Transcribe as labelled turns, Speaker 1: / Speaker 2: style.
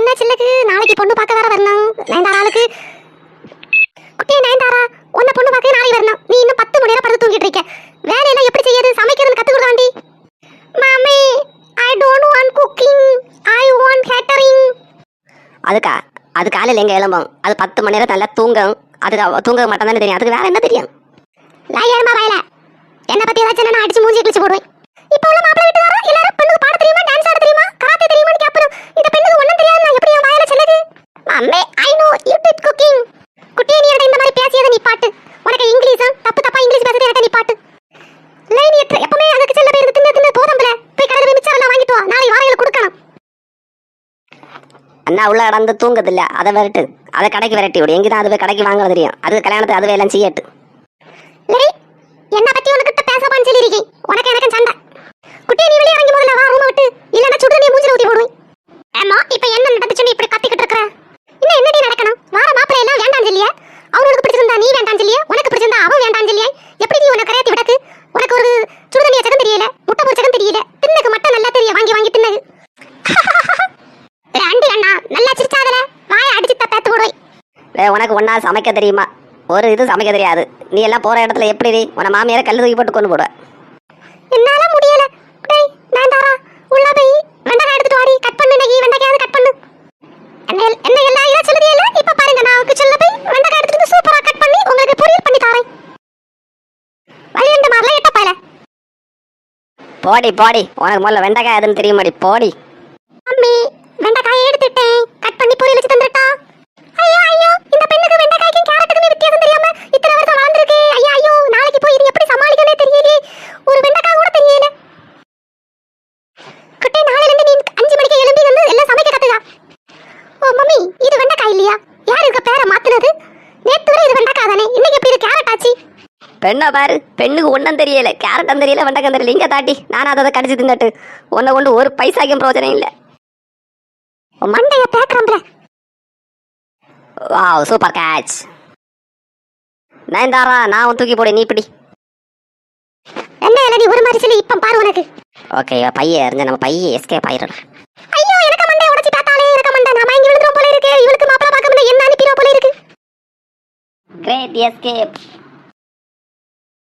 Speaker 1: என்ன சின்னச்சி நாளைக்கு பொண்ணு பார்க்க வேற வரணும். நயன்தாராளுக்கு குட்டியே நயன்தாரா உன்னை பொண்ணு பார்க்க நாளைக்கு வரணும். நீ இன்னும் பத்து மணி நேரம் படுத்து தூங்கிட்டு இருக்க. வேலையெல்லாம் எப்படி செய்யறது? சமைக்கிறதுன்னு கத்து கொடுத்தாண்டி மாமி I don't want cooking I want catering
Speaker 2: அதுக்கா அது காலையில் எங்கே எழும்பும். அது பத்து மணி நேரம் நல்லா தூங்கும். அதுக்கு தூங்க மட்டும் தானே தெரியும். அதுக்கு வேற என்ன தெரியும்?
Speaker 1: லாயர்மா வயல. என்ன பத்தி ஏதாச்சும் நான் அடிச்சு மூஞ்சி கிழிச்சு போடுவேன் இப்போ உள்ள மாப்பிள்ளை வீட்டு வர எல்லாரும் பெண்ணுக்கு பாட தெரியுமா டான்ஸ் ஆட தெரியுமா கராத்தே தெரியுமான்னு கேட்பணும் இந்த பெண்ணுக்கு ஒண்ணும் தெரியாது நான் எப்படி என் வாயில சொல்லுது அம்மே I know you did cooking குட்டியே நீ என்கிட்ட இந்த மாதிரி பேசியதை நீ பாட்டு உனக்கு இங்கிலீஷும் தப்பு தப்பா இங்கிலீஷ் பேசுறது என்கிட்ட நீ பாட்டு. நீ எத்த- எப்பவுமே அதுக்கு செல்ல பேருக்கு தின்னு தின்னு போதும்ல போய் கடையில் போய் மிச்சம் எல்லாம் வாங்கிட்டு வா. நாளைக்கு வாரையில கொடுக்கணும்.
Speaker 2: அண்ணா உள்ள இடந்து தூங்குது இல்ல. அதை விரட்டு. அதை கடைக்கு விரட்டி விடு. எங்கே தான் அது போய் கடைக்கு வாங்க தெரியும். அது கல்யாணத்தை அதுவே எல்லாம் செய்யட்டு.
Speaker 1: என்ன பத்தி உனக்கிட்ட பேசப்பான்னு சொல்லியிருக்கேன் உனக்கு எனக்கு சண்டை. குட்டியை நீ வெளியே இறங்கி முதல்ல வா ரூமை விட்டு. இல்லைன்னா சுடு நீ மூஞ்சில ஊத்தி போடுவேன் ஏமா இப்போ என்ன நடந்துச்சுன்னு இப்படி கத்திக்கிட்டு இருக்கிற இன்னும் என்னடி நடக்கணும் வார மாப்பிள்ளை எல்லாம் வேண்டாம் சொல்லியா அவனுக்கு பிடிச்சிருந்தா நீ வேண்டாம் சொல்லியா உனக்கு பிடிச்சிருந்தா அவன் வேண்டாம் சொல்லியா எப்படி நீ உனக்கு கரையாத்தி விடக்கு உனக்கு ஒரு சுடுதண்ணிய சகம் தெரியல முட்டை பொரி சகம் தெரியல தின்னக்கு மட்டும் நல்லா தெரிய வாங்கி வாங்கி தின்னது அண்டி அண்ணா நல்லா சிரிச்சாதல வாயை அடிச்சு தப்பேத்து போடுவேன்
Speaker 2: ஏய், உனக்கு ஒன்றா சமைக்க தெரியுமா? ஒரு இது சமைக்க தெரியாது. நீ எல்லாம் போகிற இடத்துல எப்படி நீ? உன மாமியாரை கல் தூக்கி போட்டு கொண்டு போடுவ.
Speaker 1: என்னால முடியல. டேய் நான் தாரா. உள்ள போய் வெண்டைக்காய் எடுத்துட்டு வாடி. கட் பண்ணு இன்னைக்கு வெண்டைக்காய் கட் பண்ணு. என்ன என்ன எல்லாம் இதா சொல்லுதியல இப்ப பாருங்க நான் கிச்சன்ல போய் வெண்டைக்காய் எடுத்துட்டு சூப்பரா கட் பண்ணி உங்களுக்கு பொரியல் பண்ணி தரேன். வழியண்ட மாதிரிலாம் எட்ட பாயல.
Speaker 2: போடி போடி. உனக்கு முதல்ல வெண்டைக்காய் எதுன்னு தெரியுமாடி? போடி.
Speaker 1: அம்மி வெண்டைக்காயை எடுத்துட்டேன். கட் பண்ணி பொரியல் வச்சு தந்துட்டா ஐயோ ஐயோ இந்த பெண்ணுக்கு வெண்டைக்காய்க்கும் கேரட்டுக்குமே வித்தியாசம் தெரியாம இத்தனை வருஷம் வாழ்ந்திருக்கு ஐயோ ஐயோ நாளைக்கு போய் இது எப்படி சமாளிக்கனே தெரியலையே ஒரு வெண்டைக்காய் கூட தெரியல குட்டை நாளைல இருந்து நீ அஞ்சு மணிக்கு எழும்பி வந்து எல்லாம் சமைக்க கத்துக்கா ஓ மம்மி இது வெண்டைக்காய் இல்லையா யார் இருக்க பேரை மாத்துனது? நேத்து வரை இது வெண்டைக்காய் தானே இன்னைக்கு எப்படி இது கேரட் ஆச்சு?
Speaker 2: பெண்ணை பாரு பெண்ணுக்கு ஒன்றும் தெரியல. கேரட்டும் தெரியல வெண்டைக்காய் தெரியல. இங்கே தாட்டி நானும் அதை கடிச்சு தின்னுட்டு. உன்னை கொண்டு ஒரு பைசாக்கும் பிரயோஜனம் இல்லை.
Speaker 1: மண்டைய பேக்குறோம்ல.
Speaker 2: வாவ் சூப்பர் கேட்ச் நயன்தாரா நான் உன் தூக்கி போடு நீ இப்படி
Speaker 1: என்ன இல்ல நீ ஒரு மாதிரி சொல்லி இப்ப பாரு உனக்கு.
Speaker 2: ஓகே பைய எறிஞ்ச நம்ம பைய எஸ்கேப் ஆயிடலாம் Great escape!